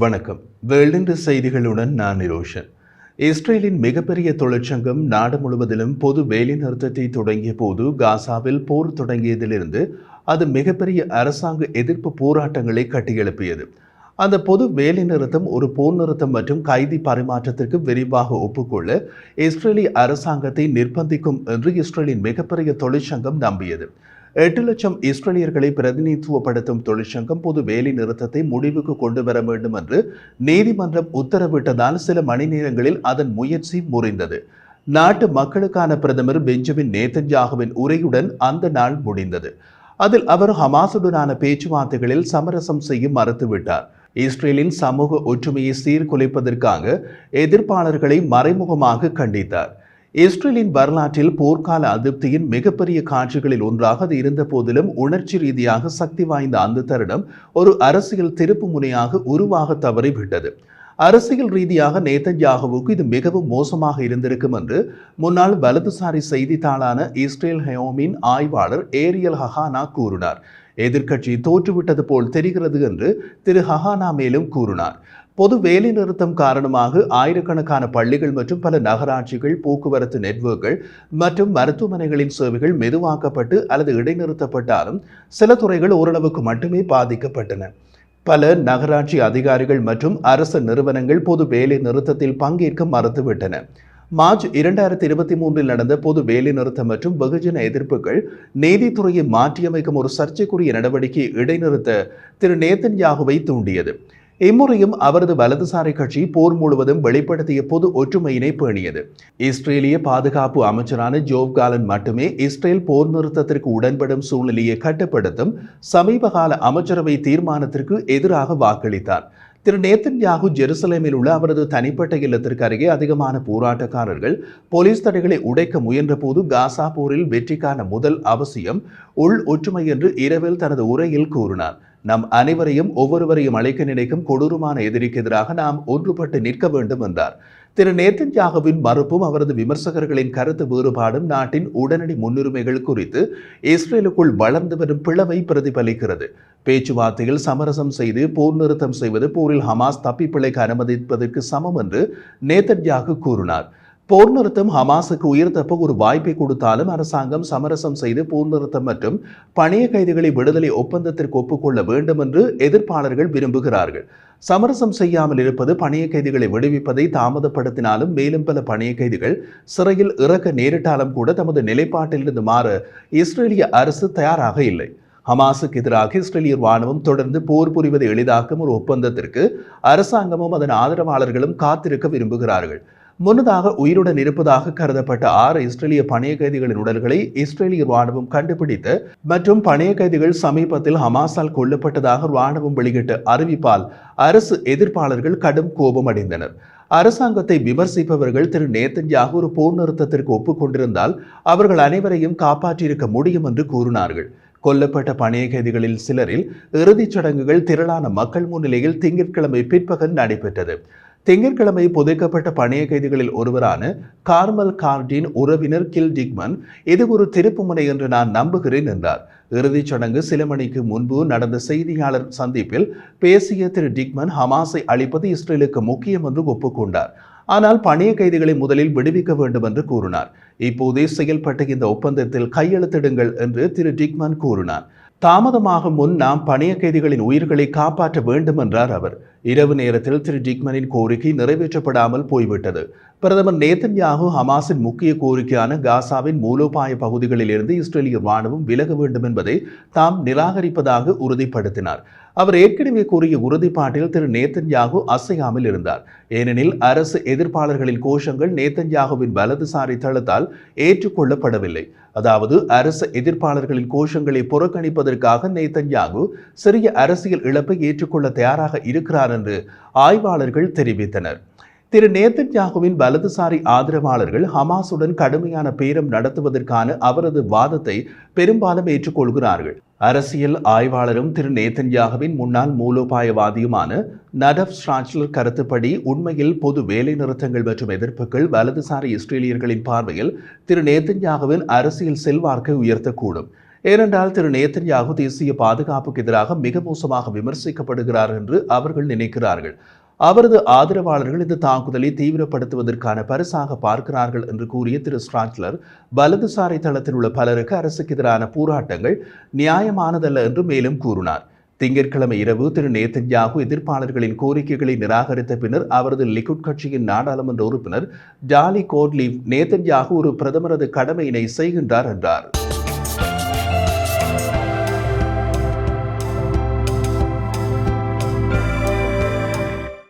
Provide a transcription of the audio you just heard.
வணக்கம். வேல்டின்ற செய்திகளுடன் நான் நிரோஷன். இஸ்ரேலின் மிகப்பெரிய தொழிற்சங்கம் நாடு முழுவதிலும் பொது வேலைநிறுத்தத்தை தொடங்கிய போது காசாவில் போர் தொடங்கியதிலிருந்து அது மிகப்பெரிய அரசாங்க எதிர்ப்பு போராட்டங்களை கட்டியெழுப்பியது. அந்த பொது வேலைநிறுத்தம் ஒரு போர் நிறுத்தம் மற்றும் கைதி பரிமாற்றத்திற்கு விரிவாக ஒப்புக்கொள்ள இஸ்ரேலி அரசாங்கத்தை நிர்பந்திக்கும் என்று இஸ்ரேலின் மிகப்பெரிய தொழிற்சங்கம் நம்பியது. எட்டு லட்சம் இஸ்ரேலியர்களை பிரதிநிதித்துவப்படுத்தும் தொழிற்சங்கம் பொது வேலை நிறுத்தத்தை முடிவுக்கு கொண்டு வர வேண்டும் என்று நீதிமன்றம் உத்தரவிட்டதால் சில மணி நேரங்களில் அதன் முயற்சி முறிந்தது. நாட்டு மக்களுக்கான பிரதமர் பெஞ்சமின் நேதன்யாகுவின் உரையுடன் அந்த நாள் முடிந்தது. அதில் அவர் ஹமாசுடனான பேச்சுவார்த்தைகளில் சமரசம் செய்ய மறுத்துவிட்டார். இஸ்ரேலின் சமூக ஒற்றுமையை சீர்குலைப்பதற்காக எதிர்ப்பாளர்களை மறைமுகமாக கண்டித்தார். இஸ்ரேலின் வரலாற்றில் போர்க்கால அதிருப்தியின் மிகப்பெரிய காட்சிகளில் ஒன்றாக அது இருந்த போதிலும் உணர்ச்சி ரீதியாக சக்தி வாய்ந்த அந்த தருணம் ஒரு அரசியல் திருப்பு முனையாக உருவாக தவறிவிட்டது. அரசியல் ரீதியாக நேதன்யாகுவுக்கு இது மிகவும் மோசமாக இருந்திருக்கும் என்று முன்னாள் வலதுசாரி செய்தித்தாளான இஸ்ரேல் ஹயோமின் ஆய்வாளர் ஏரியல் ஹஹானா கூறினார். எதிர்க்கட்சி தோற்றுவிட்டது போல் தெரிகிறது என்று திரு ஹஹானா மேலும் கூறினார். பொது வேலைநிறுத்தம் காரணமாக ஆயிரக்கணக்கான பள்ளிகள் மற்றும் பல நகராட்சிகள் போக்குவரத்து நெட்வொர்க்குகள் மற்றும் மருத்துவமனைகளின் சேவைகள் மெதுவாக்கப்பட்டு அல்லது இடைநிறுத்தப்பட்டாலும் சில துறைகள் ஓரளவுக்கு மட்டுமே பாதிக்கப்பட்டன. பல நகராட்சி அதிகாரிகள் மற்றும் அரசு நிறுவனங்கள் பொது வேலை நிறுத்தத்தில் பங்கேற்க மறுத்துவிட்டன. மார்ச் இரண்டாயிரத்தி இருபத்தி மூன்றில் நடந்த பொது வேலைநிறுத்தம் மற்றும் வெகுஜன எதிர்ப்புகள் நீதித்துறையை மாற்றியமைக்கும் ஒரு சர்ச்சைக்குரிய நடவடிக்கையை இடைநிறுத்த திரு நேத்தன் யாகுவை தூண்டியது. இம்முறையும் அவரது வலதுசாரி கட்சி போர் முழுவதும் வெளிப்படுத்திய பொது ஒற்றுமையினை பேணியது. இஸ்ரேலிய பாதுகாப்பு அமைச்சரான ஜோவ் காலன் மட்டுமே இஸ்ரேல் போர் நிறுத்தத்திற்கு உடன்படும் சூழ்நிலையை கட்டுப்படுத்தும் சமீபகால அமைச்சரவை தீர்மானத்திற்கு எதிராக வாக்களித்தார். திரு நேத்தன் யாகு ஜெருசலேமில் உள்ள அவரது தனிப்பட்ட இல்லத்திற்கு அருகே அதிகமான போராட்டக்காரர்கள் போலீஸ் தடைகளை உடைக்க முயன்றபோது காசா போரில் வெற்றிக்கான முதல் அவசியம் உள் ஒற்றுமை என்று இரவில் தனது உரையில் கூறினார். நம் அனைவரையும் ஒவ்வொருவரையும் அழைக்க நினைக்கும் கொடூரமான எதிரிக்கு எதிராக நாம் ஒன்றுபட்டு நிற்க வேண்டும் என்றார். திரு நேத்தன்யாகுவின் மறுப்பும் அவரது விமர்சகர்களின் கருத்து வேறுபாடும் நாட்டின் உடனடி முன்னுரிமைகள் குறித்து இஸ்ரேலுக்குள் வளர்ந்து வரும் பிளவை பிரதிபலிக்கிறது. பேச்சுவார்த்தையில் சமரசம் செய்து போர் நிறுத்தம் செய்வது போரில் ஹமாஸ் தப்பிப்பிழைக்க அனுமதிப்பதற்கு சமம் என்று நேத்தன்யாகு கூறினார். போர் நிறுத்தம் ஹமாஸுக்கு உயிர் தப்ப ஒரு வாய்ப்பை கொடுத்தாலும் அரசாங்கம் சமரசம் செய்து போர் நிறுத்தம் மற்றும் பணிய கைதிகளை விடுதலை ஒப்பந்தத்திற்கு ஒப்புக்கொள்ள வேண்டும் என்று எதிர்ப்பாளர்கள் விரும்புகிறார்கள். சமரசம் செய்யாமல் இருப்பது பணிய கைதிகளை விடுவிப்பதை தாமதப்படுத்தினாலும் மேலும் பல பணிய கைதிகள் சிறையில் இறக்க நேரிட்டாலும் கூட தமது நிலைப்பாட்டிலிருந்து மாற இஸ்ரேலிய அரசு தயாராக இல்லை. ஹமாஸுக்கு எதிராக இஸ்ரேலிய ராணுவம் தொடர்ந்து போர் புரிவதை எளிதாக்கும் ஒரு ஒப்பந்தத்திற்கு அரசாங்கமும் அதன் ஆதரவாளர்களும் காத்திருக்க விரும்புகிறார்கள். முன்னதாக உயிருடன் இருப்பதாக கருதப்பட்ட ஆறு இஸ்ரேலிய பணைய கைதிகளின் உடல்களை இஸ்ரேலிய ராணுவம் கண்டுபிடித்து மற்றும் பணைய கைதிகள் சமீபத்தில் ஹமாஸால் கொல்லப்பட்டதாக ராணுவம் வெளியிட்ட அறிவிப்பால் அரசு எதிர்ப்பாளர்கள் கடும் கோபம் அடைந்தனர். அரசாங்கத்தை விமர்சிப்பவர்கள் திரு நேத்தன்யாகு ஒரு போர் நிறுத்தத்திற்கு ஒப்புக்கொண்டிருந்தால் அவர்கள் அனைவரையும் காப்பாற்றியிருக்க முடியும் என்று கூறினார்கள். கொல்லப்பட்ட பணைய கைதிகளில் சிலரில் இறுதிச் சடங்குகள் திரளான மக்கள் முன்னிலையில் திங்கட்கிழமை பிற்பகல் நடைபெற்றது. திங்கட்கிழமை புதைக்கப்பட்ட பணைய கைதிகளில் ஒருவரான கார்மல் கார்டின் உறவினர் கில் டிக்மன் இது ஒரு திருப்புமுனை என்று நான் நம்புகிறேன் என்றார். இறுதிச் சடங்கு சில மணிக்கு முன்பு நடந்த செய்தியாளர் சந்திப்பில் பேசிய திரு டிக்மன் ஹமாஸை அழிப்பது இஸ்ரேலுக்கு முக்கியம் என்று ஒப்புக்கொண்டார். ஆனால் பணைய கைதிகளை முதலில் விடுவிக்க வேண்டும் என்று கூறினார். இப்போதே செயல்பட்ட இந்த ஒப்பந்தத்தில் கையெழுத்திடுங்கள் என்று திரு டிக்மன் கூறினார். தாமதமாகும் முன் நாம் பணைய கைதிகளின் உயிர்களை காப்பாற்ற வேண்டும் என்றார் அவர். இரவு நேரத்தில் திரு டிக்மனின் கோரிக்கை நிறைவேற்றப்படாமல் போய்விட்டது. பிரதமர் நேத்தன்யாகு ஹமாஸின் முக்கிய கோரிக்கையான காசாவின் மூலோபாய பகுதிகளிலிருந்து இஸ்ரேலிய ராணுவம் விலக வேண்டும் என்பதை தாம் நிராகரிப்பதாக உறுதிப்படுத்தினார். அவர் ஏற்கனவே கூறிய உறுதிப்பாட்டில் திரு நேத்தன்யாகு அசையாமல் இருந்தார். ஏனெனில் அரசு எதிர்ப்பாளர்களின் கோஷங்கள் நேத்தன்யாகுவின் வலதுசாரி தளத்தால் ஏற்றுக்கொள்ளப்படவில்லை. அதாவது அரசு எதிர்ப்பாளர்களின் கோஷங்களை புறக்கணிப்பதற்காக நேத்தன்யாகு சிறிய அரசியல் இழப்பை ஏற்றுக்கொள்ள தயாராக இருக்கிறார் என்று ஆய்வாளர்கள் தெரிவித்தனர். திரு நேத்தன்யாகுவின் வலதுசாரி ஆதரவாளர்கள் ஹமாசுடன் கடுமையான பேரம் நடத்துவதற்கான அவரது வாதத்தை பெரும்பாலும் ஏற்றுக்கொள்கிறார்கள். அரசியல் ஆய்வாளரும் திரு நேத்தன்யாகுவின் முன்னாள் மூலோபாயவாதியுமான நடப் ஸ்ட்ராச்லர் கருத்துப்படி உண்மையில் பொது வேலை நிறுத்தங்கள் மற்றும் எதிர்ப்புகள் வலதுசாரி இஸ்ரேலியர்களின் பார்வையில் திரு நேத்தன்யாகுவின் அரசியல் செல்வாக்கை உயர்த்தக்கூடும். ஏனென்றால் திரு நேத்தன்யாகு தேசிய பாதுகாப்புக்கு எதிராக மிக மோசமாக விமர்சிக்கப்படுகிறார் என்று அவர்கள் நினைக்கிறார்கள். அவரது ஆதரவாளர்கள் இந்த தாக்குதலை தீவிரப்படுத்துவதற்கான பரிசாக பார்க்கிறார்கள் என்று கூறிய திரு ஸ்ட்ராட்லர் வலதுசாரி தளத்தில் உள்ள பலருக்கு அரசுக்கு எதிரான போராட்டங்கள் நியாயமானதல்ல என்று மேலும் கூறினார். திங்கட்கிழமை இரவு திரு நேத்தன்யாகு எதிர்ப்பாளர்களின் கோரிக்கைகளை நிராகரித்த பின்னர் அவரது லிகுட் கட்சியின் நாடாளுமன்ற உறுப்பினர் ஜாலி கோட்லீவ் நேத்தன்யாகு ஒரு பிரதமரது கடமையினை செய்கின்றார் என்றார்.